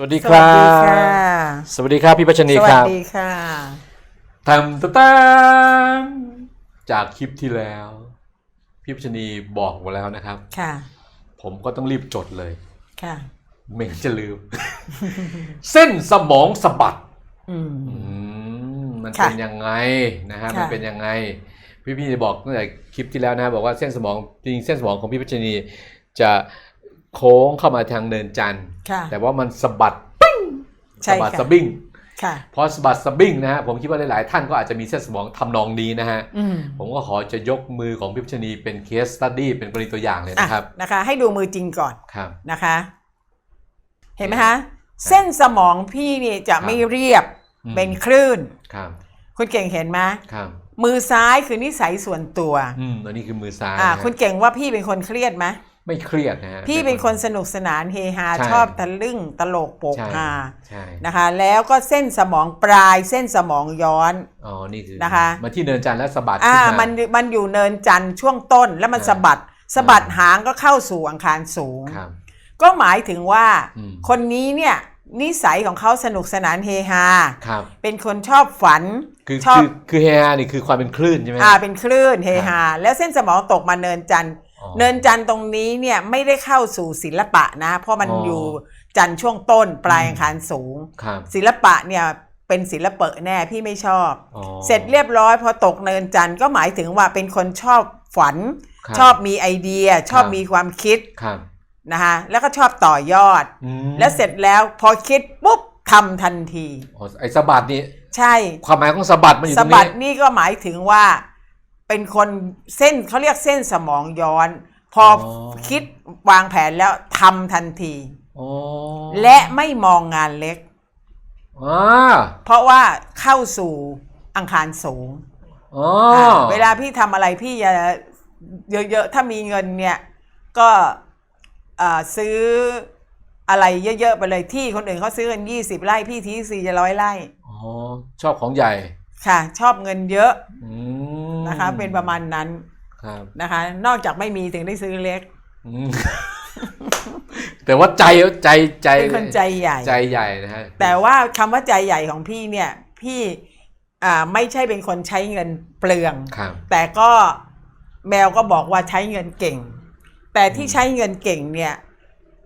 สวัสดีสควัรัสดีบค่ะสวัสดีครับพี่ปัชนีสควัสรับดีค่ะ ทำตะตามจากคลิปที่แล้ว พี่ปัชนีบอกมาแล้วนะครับ ค่ะ ผมก็ต้องรีบจดเลย ค่ะ ไม่งั้นจะลืม เส้นสมองสะบัดอืม อืมมันค่ะเป็นยังไงนะฮะค่ะ มันเป็นยังไง พี่พี่บอกตั้งแต่คลิปที่แล้วนะบอกว่าเส้นสมองจริงๆเส้นสมองของพี่ปัชนีจะ โค้งเข้ามาทางเนินจันทร์ค่ะ แต่ว่ามันสะบัดปิ้งใช่สะบัดค่ะ สะบิ้งค่ะ พอสะบัดสะบิ้งนะฮะผมคิดว่าหลาย ๆ ท่านก็อาจจะมีเส้นสมองทำนองนี้นะฮะ อืมผมก็ขอจะยกมือของพิพชนีเป็นเคสตัดดี้เป็นกรณีตัวอย่างเลยอะนะครับนะคะ ให้ดูมือจริงก่อนครับ นะคะ เห็นไหมคะเส้นสมองพี่นี่จะไม่เรียบอืม เป็นคลื่น ครับคุณเก่งเห็นไหมครับมือซ้ายคือนิสัยส่วนตัว อืมอันนี้คือมือซ้ายอ่านะฮะคุณเก่งว่าพี่เป็นคนเครียดไหม ไม่เครียดนะฮะพี่เป็นคนสนุกสนานเฮฮาใช่ชอบตะลึ่งตลกโปกใช่ฮาใช่นะคะ แล้วก็เส้นสมองปลายเส้นสมองย้อนอ๋อนี่คือนะคะมาที่เนินจันทร์แล้วสะบัดอ่าขึ้นมามันมันอยู่เนินจันทร์ช่วงต้นแล้วมันอ่าสะบัดสะบัดหางก็เข้าสู่อังคารสูงครับก็หมายถึงว่าอืมคนนี้เนี่ยนิสัยของเขาสนุกสนานเฮฮาครับเป็นคนชอบฝันคือชอบคือคือเฮฮานี่คือความเป็นคลื่นใช่ไหมอ่าเป็นคลื่นเฮฮาแล้วเส้นสมองตกมาเนินจันทร์อ๋อ เนินจันทร์ตรงนี้เนี่ยไม่ได้เข้าสู่ศิลปะนะ เพราะมันอ๋อออยู่จันทร์ช่วงต้นปลายอืมอังคารสูงครับศิลปะเนี่ยเป็นศิลปะแน่พี่ไม่ชอบอ๋อเสร็จเรียบร้อยพอตกเนินจันทร์ก็หมายถึงว่าเป็นคนชอบฝันครับชอบมีไอเดีย ชอบครับมีความคิดครับนะคะแล้วก็ชอบต่อยอดอืมแล้วเสร็จแล้วพอคิดปุ๊บทำทันทีอ๋อไอ้สะบัดนี่ใช่ ความหมายของสะบัดมันอยู่ตสะรงบันี้ดนี่ก็หมายถึงว่า เป็นคนเส้นเขาเรียกเส้นสมองย้อนพออ คิดวางแผนแล้วทำทันที อ๋อและไม่มองงานเล็กอ่าเพราะว่าเข้าสู่อังคารสูงอ๋ออ่าเวลาพี่ทำอะไรพี่จะเยอะๆ ถ้ามีเงินเนี่ย ก็อ่าซื้ออะไรเยอะๆ ไปเลยที่คนอื่นเขาซื้อกันยี่สิบไร่พี่ทีสี่จะร้อยไร่ อ๋อชอบของใหญ่ ค่ะ ชอบเงินเยอะ อืม นะคะ เป็นประมาณนั้นครับนะคะ นอกจากไม่มีถึงได้ซื้อเล็กอืมแต่ว่าใจใจใจเป็นคนใจใหญ่ ใจใหญ่นะฮะแต่ว่าคำว่าใจใหญ่ของพี่เนี่ย พี่อ่าไม่ใช่เป็นคนใช้เงินเปลืองครับแต่ก็แมวก็บอกว่าใช้เงินเก่ง แต่ที่ใช้เงินเก่งเนี่ย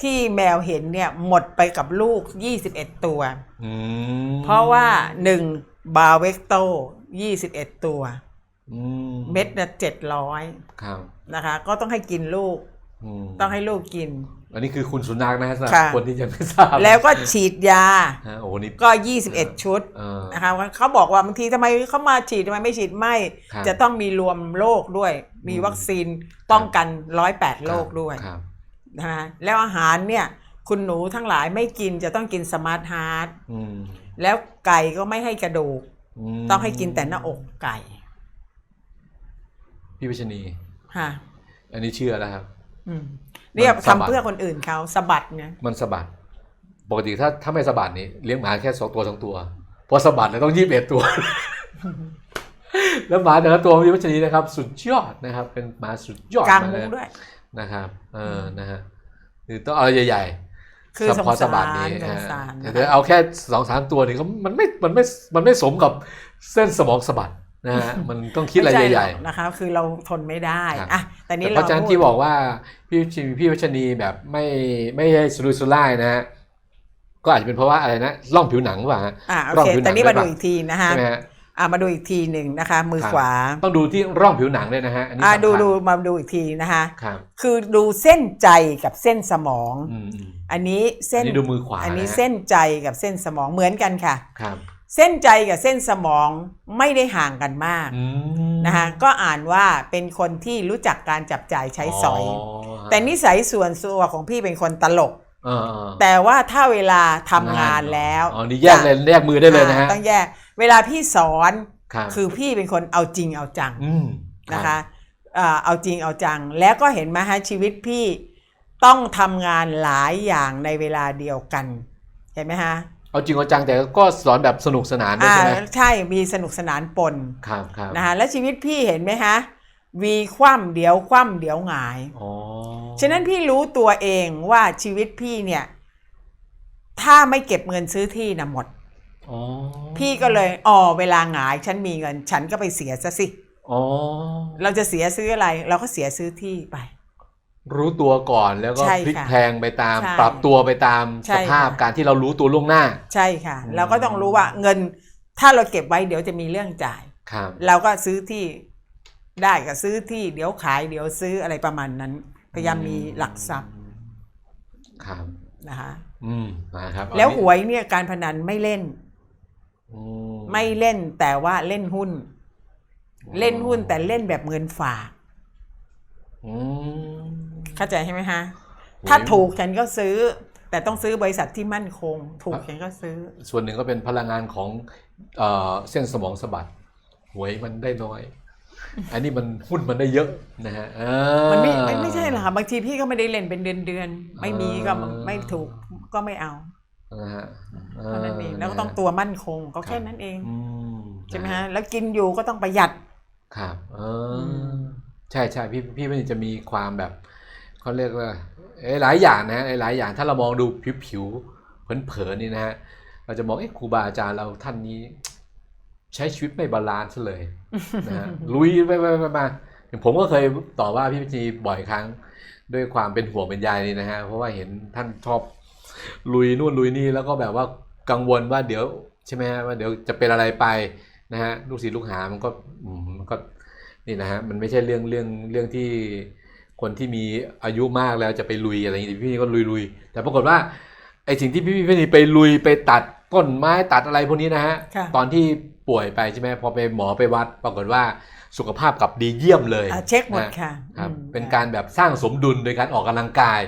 ที่แมวเห็นเนี่ยหมดไปกับลูก 21 ตัวอืมเพราะว่า 1 บาเวกโต 21 ตัวอืม เม็ดเนี่ยเจ็ดร้อยครับนะคะ ก็ต้องให้กินลูกอืมต้องให้ลูกกิน อันนี้คือคุณสุนัขนะฮะสำหรับค่ะ คนที่ยังไม่ทราบแล้วก็ฉีดยา ฮะโอ้โหนี่ก็ 21 ชุดเออ นะคะเขาบอกว่าบางทีทำไมเขามาฉีดทำไมไม่ฉีดไม่ ครับจะต้องมีรวมโรคด้วย มีวัคซีนป้องกันร้อยแปดโรคด้วยครับ นะคะแล้วอาหารเนี่ย คุณหนูทั้งหลายไม่กินจะต้องกินสมาร์ทฮาร์ดอืมแล้วไก่ก็ไม่ให้กระดูกมต้องให้กินแต่หน้าอกไก่ พี่วิชนีค่ะ อันนี้เชื่อแล้วครับ อืมเนี่ยมันสะบัดทำเพื่อคนอื่นเขาสะบัดไงมันสะบัดปกติถ้าถ้าไม่สะบัดนี่เลี้ยงหมาแค่สองตัวสองตัวพอสะบัดเนี่ยต้องยี่สิบเอ็ดตัว แล้วหมาแต่ละตัวพี่วิชนีนะครับ สุดยอดนะครับ เป็นหมาสุดยอดกลางมมุ้งนะด้วยนะครับเออนะฮะคือต้องเอาใหญ่ๆคือสงพอสาบัดรนี้สงฮะสารแต่เอาแค่สองสามตัวนี่ก็มันไม่มันไม่มันไม่สมกับเส้นสมองสะบัด นะฮะมันต้องคิดอะไรม่ช่ใหญ่รอกนะคะคือเราทนไม่ได้ครับอะแต่ๆนี้แต่เพเราราะฉะนั้นพูดที่บอกว่าพี่ชิพี่วัชนีแบบไม่ไม่ใช่สุรุ่ยสุร่ายนะฮะก็อาจจะเป็นเพราะว่าอะไรนะร่องผิวหนังหรือเปล่าฮะอะโอร่องเคผิวหนังแต่นี้มาได้ดูปะอีกทีนะคะใช่ไหมฮะอะมาดูอีกทีหนึ่งนะคะ มือครับขวา ต้องดูที่ร่องผิวหนังด้วยนะฮะอันนี้อะสำคัญดูดูมาดูอีกทีนะคะครับคือดูเส้นใจกับเส้นสมองอืมอืมอันนี้เส้อันนนี้ดูมือขวา อันนี้ะฮะเส้นใจกับเส้นสมองเหมือนกันค่ะครับ เส้นใจกับเส้นสมองไม่ได้ห่างกันมากอืมนะคะก็อ่านว่าเป็นคนที่รู้จักการจับจ่ายใช้สอยฮะแต่นิสัยส่วนตัวของพี่เป็นคนตลกเออเออแต่ว่าถ้าเวลาทำงานแล้วอ๋อนี่แยกเลยแยกมือได้เลยนะฮะอ่าต้องแยก เวลาพี่สอนครับคือพี่เป็นคนเอาจริงเอาจังอืมรับนะคะอ่าเอาจริงเอาจัง แล้วก็เห็นไหมฮะชีวิตพี่ต้องทำงานหลายอย่างในเวลาเดียวกัน เห็นไหมฮะ เอาจริงเอาจังแต่ก็สอนแบบสนุกสนานด้วยอ่าใช่ไหมใช่มีสนุกสนานปนครับครับนะคะและชีวิตพี่เห็นไหมฮะวีคว่ำเดี๋ยวคว่ำเดี๋ยวหงายอ๋อฉะนั้นพี่รู้ตัวเองว่าชีวิตพี่เนี่ย ถ้าไม่เก็บเงินซื้อที่นะหมดอ๋อพี่ก็เลยอ๋อเวลาหงาย ฉันมีเงิน ฉันก็ไปเสียซะสิอ๋อเราจะเสียซื้ออะไร เราก็เสียซื้อที่ไป รู้ตัวก่อนแล้วก็ใช่พลิกค่ะแพลงไปตาม ใช่ปรับตัวไปตามใช่สภาพค่ะการที่เรารู้ตัวล่วงหน้า ใช่ค่ะ อืม เราก็ต้องรู้ว่าเงินถ้าเราเก็บไว้เดี๋ยวจะมีเรื่องจ่าย ครับ เราก็ซื้อที่ได้ก็ซื้อที่เดี๋ยวขายเดี๋ยวซื้ออะไรประมาณนั้น พยายามมีหลักทรัพย์ครับ นะคะ อืมนะครับแล้วอันหนี้วยเนี่ยการพนันไม่เล่นอืไม่เล่นแต่ว่าเล่นหุ้น เล่นหุ้นแต่เล่นแบบเงินฝาก อืม เข้าใจใช่ไหมฮะหวยถ้าถูกฉันก็ซื้อ แต่ต้องซื้อบริษัทที่มั่นคง ถูกฉันก็ซื้อ ส่วนหนึ่งก็เป็นพลังงานของเอ่อเส้นสมองสะบัดหวยมันได้น้อย อันนี้มันหุ้นมันได้เยอะนะฮะอ่ามันไม่ไม่ไม่ใช่หรอกค่ะบางทีพี่ก็ไม่ได้เล่นเป็นเดือนเดือนๆไม่มีก็อ่าไม่ถูกก็ไม่เอานะฮะเท่านั้นเองแล้วก็ต้องตัวมั่นคงก็แค่นั้นเองอืมใช่ไหมฮะแล้วกินอยู่ก็ต้องประหยัดครับ เอออมใช่ใช่พี่พี่มันจะมีความแบบ เขาเรียกว่าเอ้หลายอย่างนะหลายอย่างถ้าเรามองดูผิวผิวๆเผินๆนี่นะฮะเราจะมองเอ๊ะครูบาอาจารย์เราท่านนี้ ใช้ชีวิตไม่บาลานซ์เลยนะฮะลุยไปไปมาผมก็เคยต่อว่าพี่พิจีบ่อยครั้ง ด้วยความเป็นห่วงเป็นใยนี่นะฮะเพราะว่าเห็นท่านชอบลุยนู่นลุยนี่แล้วก็แบบว่ากังวลว่าเดี๋ยวใช่ไหมฮะว่าเดี๋ยวจะเป็นอะไรไปนะฮะลูกศิษย์ลูกหามันก็มันก็นี่นะฮะมันไม่ใช่เรื่องเรื่องเรื่องที่ คนที่มีอายุมากแล้วจะไปลุยอะไรอย่างนี้พี่ก็ลุยลุยแต่ปรากฏว่าไอสิ่งที่พี่พี่นี่ไปลุยไปตัดต้นไม้ตัดอะไรพวกนี้นะฮะค่ะตอนที่ป่วยไปใช่ไหมพอไปหมอไปวัด ปรากฏว่าสุขภาพกลับดีเยี่ยมเลยอะเช็คหมดนะค่ะครับอืมเป็นการแบบสร้างสมดุลโดยการออกกำลังกาย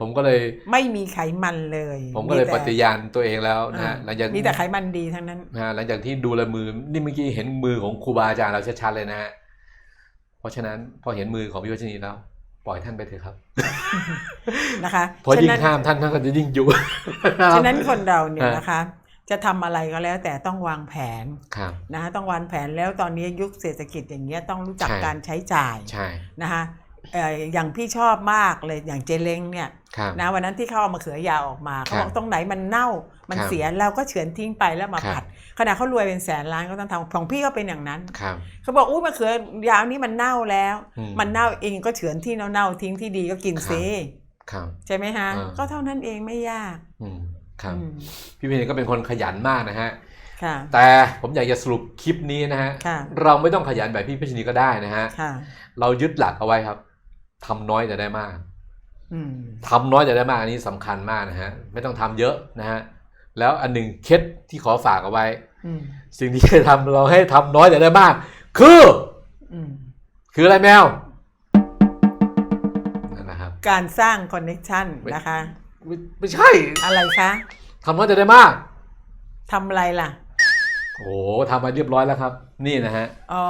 ผมก็เลยไม่มีไขมันเลย ผมก็เลยแต่ปฏิญาณตัวเองแล้วนะอ่าฮะหลังจากมีแต่ไขมันดีทั้งนั้นนะฮะหลังจากที่ดูแลมือนี่เมื่อกี้เห็นมือของครูบาอาจารย์เราชัดๆเลยนะฮะเพราะฉะนั้นพอเห็นมือของพี่วัชนีแล้ว ปล่อยท่านไปเถอะครับนะคะเพราะยิ่งฉะนั้นห้ามท่านท่านก็จะยิ่งอยู่ฉะนั้นคนเราเนี่ยฮะนะคะ จะทำอะไรก็แล้วแต่ต้องวางแผนครับนะคะต้องวางแผนแล้วตอนนี้ยุคเศรษฐกิจอย่างเงี้ยต้องรู้จักใช่การใช้จ่ายใช่นะคะเอ่ออย่างพี่ชอบมากเลยอย่างเจเล้งเนี่ยครับนะวันนั้นที่เขาเอามะเขือยาวออกมาเขาครับบอกตรงไหนมันเน่ามันครับเสียเราก็เฉือนทิ้งไปแล้วมาครับผัดขณะเขารวยเป็นแสนล้านก็ต้องทำของพี่ก็เป็นอย่างนั้นครับเขาบอกอุ้ยมะเขือยาวนี้มันเน่าแล้วอืมมันเน่าเองก็เฉือนที่เน่าๆทิ้งที่ดีก็กินครับซิครับใช่ไหมฮะอ่าก็เท่านั้นเองไม่ยากอืมครับอืมพี่เพนก็เป็นคนขยันมากนะฮะค่ะแต่ผมอยากจะสรุปคลิปนี้นะฮะค่ะเราไม่ต้องขยันแบบพี่เพชรนีก็ได้นะฮะค่ะเรายึดหลักเอาไว้ครับ ทำน้อยจะได้มากอืมทำน้อยจะได้มากอันนี้สำคัญมากนะฮะ ไม่ต้องทำเยอะนะฮะ แล้วอันหนึ่งเคล็ดที่ขอฝากเอาไว้อืมสิ่งที่จะทำเราให้ทำน้อยจะได้มาก คืออืมคืออะไรแมวนั่นนะครับ การสร้างคอนเน็ชันไม่นะคะไม่ไม่ใช่ อะไรคะทำน้อยจะได้มากทำอะไรล่ะโอ้โหทำมาเรียบร้อยแล้วครับ นี่นะฮะอ๋อ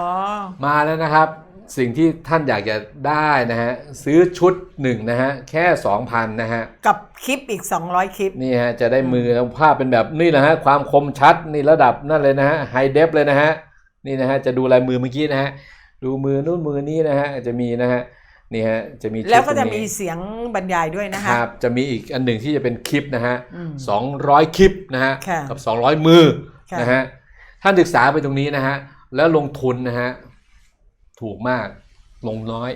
มาแล้วนะครับ สิ่งที่ท่านอยากจะได้นะฮะซื้อชุดหนึ่งนะฮะแค่ 2,000นะฮะกับคลิปอีก 200 คลิป นี่ฮะจะได้มือภาพเป็นแบบนี่แหละฮะความคมชัดนี่ระดับนั่นเลยนะฮะไฮเดฟเลยนะฮะนี่นะฮะจะดูลายมือเมื่อกี้นะฮะดูมือนู่นมือนี้นะฮะจะมีนะฮะนี่ฮะจะมีชุดแล้วก็จะตรงมีนี้เสียงบรรยายด้วยนะคคะรับจะมีอีกอันหนึ่งที่จะเป็นคลิปนะฮะอืมสองร้อยคลิปนะฮะค่ะกับ 200 มือค่ะนะฮะท่านศึกษาไปตรงนี้นะฮะแล้วลงทุนนะฮะ ถูกมากลงน้อย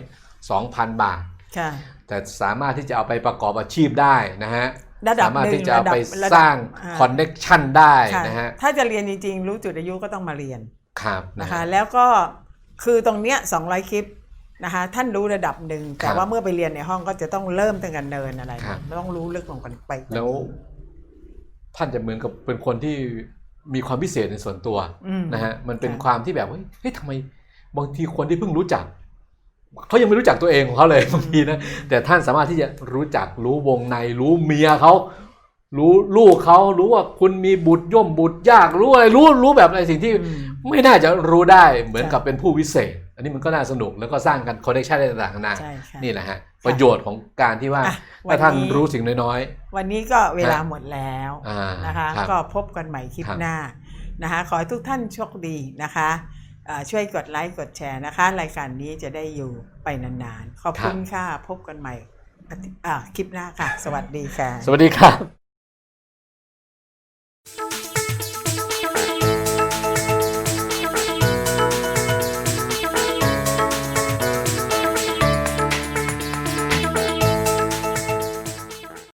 2,000 บาท ค่ะ แต่สามารถที่จะเอาไปประกอบอาชีพได้นะฮะระดับสามารถหนึ่งที่จะเอาระดับไประดับสร้างอ่าคอนเน็ชันได้ค่ะนะฮะถ้าจะเรียนจริง ๆ รู้จุดอายุก็ต้องมาเรียนครับนะนะคะฮะแล้วก็คือตรงเนี้ย200คลิปนะคะท่านรู้ระดับหนึ่งแต่ครับว่าเมื่อไปเรียนในห้องก็จะต้องเริ่มตั้งแต่เนินอะไรครับต้องรู้ลึกลงกันไป แล้ว ท่านจะเหมือนกับเป็นคนที่มีความพิเศษในส่วนตัวอืมนะฮะมันเป็นค่ะความที่แบบเฮ้ยเฮ้ยทำไม บางทีคนที่เพิ่งรู้จักเขายังไม่รู้จักตัวเองของเขาเลยบางทีนะแต่ท่านสามารถที่จะรู้จักรู้วงในรู้เมียเขารู้ลูกเขารู้ว่าคุณมีบุตรย่อมบุตรยากรู้อะไรรู้รู้แบบอะไรสิ่งที่อืมไม่น่าจะรู้ได้เหมือนค่ะกับเป็นผู้วิเศษ อันนี้มันก็น่าสนุกแล้วก็สร้างกันคอนเนคชันอะไรต่างๆนานาใช่ค่ะนี่แหละฮะประโยชน์ของการที่ว่าอะถ้าท่านวันนี้รู้สิ่งน้อยวันนี้ก็เวลาหมดแล้วๆอ่านะคะรับก็พบกันใหม่คลิปครับหน้านะคะ ขอให้ทุกท่านโชคดีนะคะอ่า ช่วยกดไลค์กดแชร์นะคะ รายการนี้จะได้อยู่ไปนานๆ ขอบคุณค่ะ พบกันใหม่อาทิตย์อ่าคลิปหน้าค่ะ สวัสดีค่ะ สวัสดีครับ